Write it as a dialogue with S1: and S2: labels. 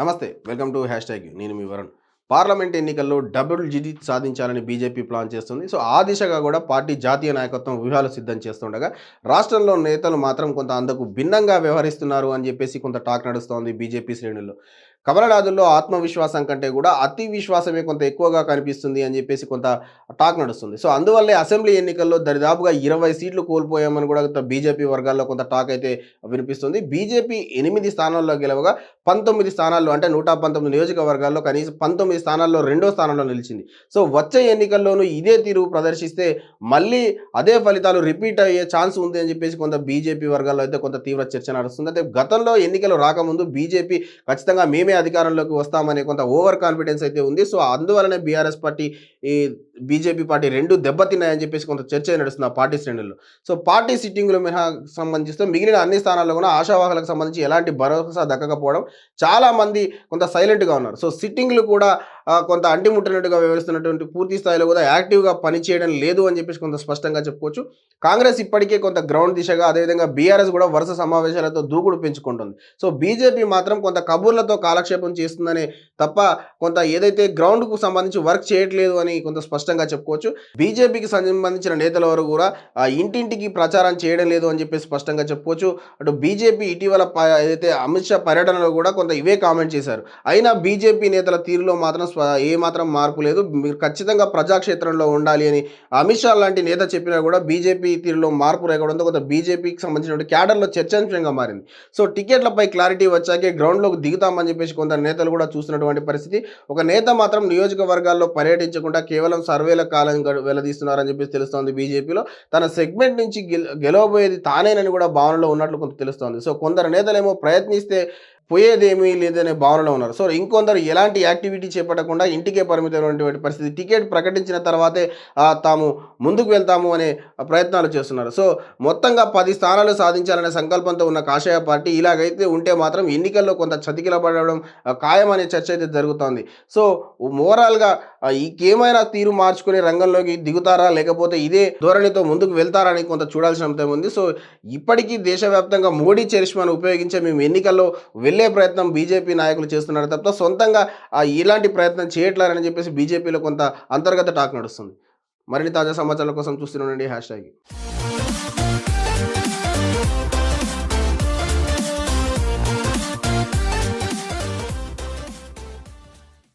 S1: నమస్తే welcome to hash tag నేను మీ వరుణ్. పార్లమెంట్ ఎన్నికల్లో డబుల్ జిడి సాధించాలని బీజేపీ ప్లాన్ చేస్తుంది. సో ఆ దిశగా కూడా పార్టీ జాతీయ నాయకత్వం వ్యూహాలు సిద్ధం చేస్తుండగా రాష్ట్రంలో నేతలు మాత్రం కొంత అందుకు భిన్నంగా వ్యవహరిస్తున్నారు అని చెప్పేసి కొంత టాక్ నడుస్తోంది బీజేపీ శ్రేణుల్లో. కమలనాథుల్లో ఆత్మవిశ్వాసం కంటే కూడా అతి విశ్వాసమే కొంత ఎక్కువగా కనిపిస్తుంది అని చెప్పేసి కొంత టాక్ నడుస్తుంది. సో అందువల్లే అసెంబ్లీ ఎన్నికల్లో దరిదాపుగా ఇరవై సీట్లు కోల్పోయామని కూడా కొంత బీజేపీ వర్గాల్లో కొంత టాక్ అయితే వినిపిస్తుంది. బీజేపీ ఎనిమిది స్థానాల్లో గెలవగా పంతొమ్మిది స్థానాల్లో అంటే నూట పంతొమ్మిది నియోజకవర్గాల్లో కనీసం పంతొమ్మిది స్థానాల్లో రెండో స్థానంలో నిలిచింది. సో వచ్చే ఎన్నికల్లోనూ ఇదే తీరు ప్రదర్శిస్తే మళ్ళీ అదే ఫలితాలు రిపీట్ అయ్యే ఛాన్స్ ఉంది అని చెప్పేసి కొంత బీజేపీ వర్గాల్లో అయితే కొంత తీవ్ర చర్చ నడుస్తుంది. అయితే గతంలో ఎన్నికలు రాకముందు బీజేపీ ఖచ్చితంగా మేమే అధికారంలోకి వస్తామనే కొంత ఓవర్ కాన్ఫిడెన్స్ అయితే ఉంది. సో అందువలనే బీఆర్ఎస్ పార్టీ ఈ బీజేపీ పార్టీ రెండు దెబ్బతిన్నాయని చెప్పేసి కొంత చర్చ నడుస్తుంది ఆ పార్టీ శ్రేణుల్లో. సో పార్టీ సిట్టింగ్లు మినహా సంబంధిస్తే మిగిలిన అన్ని స్థానాల్లో కూడా ఆశావాహులకు సంబంధించి ఎలాంటి భరోసా దక్కకపోవడం చాలా మంది కొంత సైలెంట్గా ఉన్నారు. సో సిట్టింగ్లు కూడా కొంత అంటిముట్టనట్టుగా వ్యవహరిస్తున్నటువంటి పూర్తి స్థాయిలో కూడా యాక్టివ్గా పనిచేయడం లేదు అని చెప్పేసి కొంత స్పష్టంగా చెప్పుకోవచ్చు. కాంగ్రెస్ ఇప్పటికే కొంత గ్రౌండ్ దిశగా అదేవిధంగా బీఆర్ఎస్ కూడా వరుస సమావేశాలతో దూకుడు పెంచుకుంటుంది. సో బీజేపీ మాత్రం కొంత కబుర్లతో కాలక్షేపం చేస్తుందనే తప్ప కొంత ఏదైతే గ్రౌండ్కు సంబంధించి వర్క్ చేయట్లేదు అని కొంత స్పష్టంగా చెప్పుకోవచ్చు. బీజేపీకి సంబంధించిన నేతల వరకు కూడా ఇంటింటికి ప్రచారం చేయడం లేదు అని చెప్పేసి స్పష్టంగా చెప్పుకోవచ్చు. అటు బీజేపీ ఇటీవల ఏదైతే అమిత్ షా పర్యటనలో కూడా కొంత ఇవే కామెంట్ చేశారు. అయినా బీజేపీ నేతల తీరులో మాత్రం ఏ మాత్రం మార్పు లేదు. మీరు ఖచ్చితంగా ప్రజాక్షేత్రంలో ఉండాలి అని అమిత్ షా లాంటి నేత చెప్పినా కూడా బీజేపీ తీరులో మార్పు లేకపోవడంతో కొంత బీజేపీకి సంబంధించిన క్యాడర్లో చర్చాంశంగా మారింది. సో టికెట్లపై క్లారిటీ వచ్చాకే గ్రౌండ్లోకి దిగుతామని చెప్పేసి కొంత నేతలు కూడా చూస్తున్నటువంటి పరిస్థితి. ఒక నేత మాత్రం నియోజకవర్గాల్లో పర్యటించకుండా కేవలం సర్వేల కాలం వెలదీస్తున్నారని చెప్పేసి తెలుస్తోంది బీజేపీలో. తన సెగ్మెంట్ నుంచి గెలవబోయేది తానేనని కూడా భావనలో ఉన్నట్లు కొంత తెలుస్తోంది. సో కొందరు నేతలేమో ప్రయత్నిస్తే పోయేదేమీ లేదనే భావనలో ఉన్నారు. సో ఇంకొందరు ఎలాంటి యాక్టివిటీ చేపట్టకుండా ఇంటికే పరిమితమైనటువంటి పరిస్థితి టికెట్ ప్రకటించిన తర్వాతే తాము ముందుకు వెళ్తాము అనే ప్రయత్నాలు చేస్తున్నారు. సో మొత్తంగా పది స్థానాలు సాధించాలనే సంకల్పంతో ఉన్న కాషాయ పార్టీ ఇలాగైతే ఉంటే మాత్రం ఎన్నికల్లో కొంత చతికిలబడడం ఖాయం అనే చర్చ అయితే జరుగుతోంది. సో ఓవరాల్గా ఇంకేమైనా తీరు మార్చుకునే రంగంలోకి దిగుతారా? లేకపోతే ఇదే ధోరణితో ముందుకు వెళ్తారా కొంత చూడాల్సిన ఉంది. సో ఇప్పటికీ దేశవ్యాప్తంగా మోడీ చరిష్మాను ఉపయోగించే మేము ఎన్నికల్లో వెళ్ళి ప్రయత్నం బీజేపీ నాయకులు చేస్తున్నారు తప్ప సొంతంగా ఆ, ఇలాంటి ప్రయత్నం చేయట్లేరని చెప్పేసి బీజేపీలో కొంత అంతర్గత టాక్ నడుస్తుంది. మరిన్ని తాజా సమాచారాల కోసం చూస్తూనే హ్యాష్ ట్యాగ్.